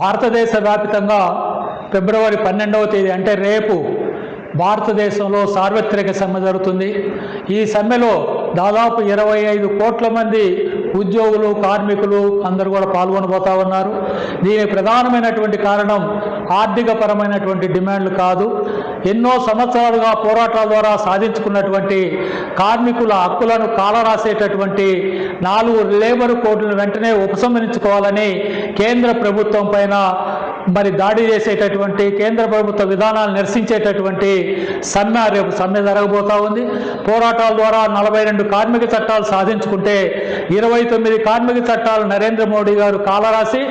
భారతదేశ వ్యాప్తంగా ఫిబ్రవరి పన్నెండవ తేదీ అంటే రేపు భారతదేశంలో సార్వత్రిక సమ్మె జరుగుతుంది. ఈ సమ్మెలో దాదాపు ఇరవై ఐదు కోట్ల మంది ఉద్యోగులు కార్మికులు అందరూ కూడా పాల్గొనబోతా ఉన్నారు. దీని ప్రధానమైనటువంటి కారణం ఆర్థిక పరమైనటువంటి డిమాండ్లు కాదు. ఎన్నో సంవత్సరాలుగా పోరాటాల ద్వారా సాధించుకున్నటువంటి కార్మికుల హక్కులను కాలరాసేటటువంటి నాలుగు లేబర్ కోడ్లను వెంటనే ఉపసంహరించుకోవాలని కేంద్ర ప్రభుత్వం పైన మరి దాడి చేసేటటువంటి కేంద్ర ప్రభుత్వ విధానాలు నిరసించేటటువంటి సమ్మె రేపు సమ్మె జరగబోతా ఉంది. పోరాటాల ద్వారా నలభై రెండు కార్మిక చట్టాలు సాధించుకుంటే ఇరవై తొమ్మిది కార్మిక చట్టాలు నరేంద్ర మోడీ గారు కాలరాసి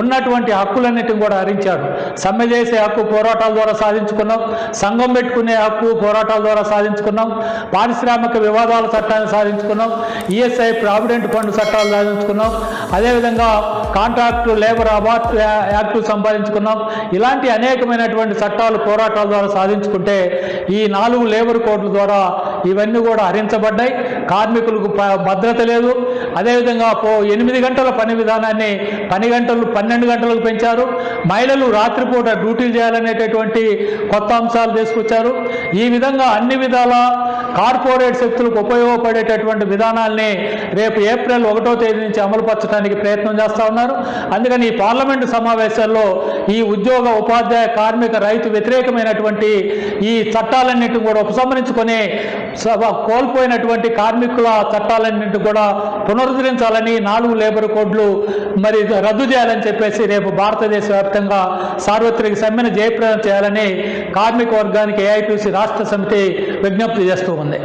ఉన్నటువంటి హక్కులన్నిటిని కూడా హరించారు. సమ్మె చేసే హక్కు పోరాటాల ద్వారా సాధించుకున్నాం. సంఘం పెట్టుకునే హక్కు పోరాటాల ద్వారా సాధించుకున్నాం. పారిశ్రామిక వివాదాల చట్టాన్ని సాధించుకున్నాం. ఈఎస్ఐ ప్రావిడెంట్ ఫండ్ చట్టాలు సాధించుకున్నాం. అదేవిధంగా కాంట్రాక్టు లేబర్ అబార్ట్ యాక్టు సంపాదించుకున్నాం. ఇలాంటి అనేకమైనటువంటి చట్టాలు పోరాటాల ద్వారా సాధించుకుంటే ఈ నాలుగు లేబర్ కోడ్ల ద్వారా ఇవన్నీ కూడా హరించబడ్డాయి. కార్మికులకు భద్రత లేదు. అదేవిధంగా పో ఎనిమిది గంటల పని విధానాన్ని పని గంటలు పన్నెండు గంటలకు పెంచారు. మహిళలు రాత్రిపూట డ్యూటీలు చేయాలనేటటువంటి కొత్త అంశాలు తీసుకొచ్చారు. ఈ విధంగా అన్ని విధాల కార్పొరేట్ శక్తులకు ఉపయోగపడేటటువంటి విధానాల్ని రేపు ఏప్రిల్ ఒకటో తేదీ నుంచి అమలుపరచడానికి ప్రయత్నం చేస్తూ ఉన్నారు. అందుకని ఈ పార్లమెంటు సమావేశాల్లో ఈ ఉద్యోగ ఉపాధ్యాయ కార్మిక రైతు వ్యతిరేకమైనటువంటి ఈ చట్టాలన్నింటిని కూడా ఉపసంహరించుకొని కోల్పోయినటువంటి కార్మికుల చట్టాలన్నింటి కూడా పునరుద్ధరించాలని నాలుగు లేబర్ కోడ్లు మరి రద్దు చేయాలని చెప్పేసి రేపు భారతదేశ వ్యాప్తంగా సార్వత్రిక సమ్మెను జయప్రదం చేయాలని కార్మిక వర్గానికి ఏఐటీసీ రాష్ట్ర సమితి విజ్ఞప్తి చేస్తూ ఉంది.